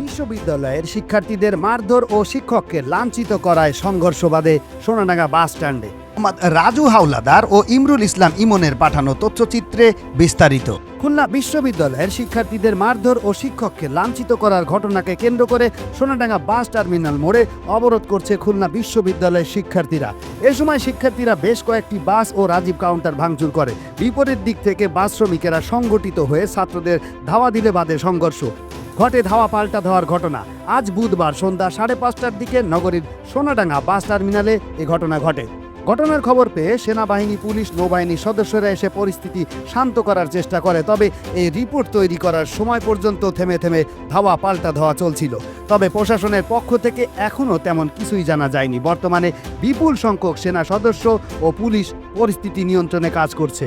বিশ্ববিদ্যালয়ের শিক্ষার্থীদের মারধর ও শিক্ষককে লাঞ্ছিত করায় সংঘর্ষ বাদে সোনাডাঙ্গা বাস স্ট্যান্ডে। রাজু হাওলাদার ও ইমরুল ইসলাম ইমনের পাঠানো তথ্যচিত্রে বিস্তারিত। খুলনা বিশ্ববিদ্যালয়ের শিক্ষার্থীদের মারধর ও শিক্ষককে লাঞ্ছিত করার ঘটনাকে কেন্দ্র করে সোনাডাঙ্গা বাস টার্মিনাল মোড়ে অবরোধ করছে খুলনা বিশ্ববিদ্যালয়ের শিক্ষার্থীরা। এ সময় শিক্ষার্থীরা বেশ কয়েকটি বাস ও রাজীব কাউন্টার ভাঙচুর করে। বিপরীত দিক থেকে বাস শ্রমিকেরা সংগঠিত হয়ে ছাত্রদের ধাওয়া দিলে বাদে সংঘর্ষ। ঘটে ধাওয়া পাল্টা ধাওয়ার ঘটনা। আজ বুধবার সন্ধ্যা সাড়ে পাঁচটার দিকে নগরীর সোনাডাঙ্গা বাস টার্মিনালে এ ঘটনা ঘটে। ঘটনার খবর পেয়ে সেনাবাহিনী, পুলিশ, নৌবাহিনীর সদস্যরা এসে পরিস্থিতি শান্ত করার চেষ্টা করে, তবে এই রিপোর্ট তৈরি করার সময় পর্যন্ত থেমে থেমে ধাওয়া পাল্টা ধাওয়া চলছিল। তবে প্রশাসনের পক্ষ থেকে এখনও তেমন কিছুই জানা যায়নি। বর্তমানে বিপুল সংখ্যক সেনা সদস্য ও পুলিশ পরিস্থিতি নিয়ন্ত্রণে কাজ করছে।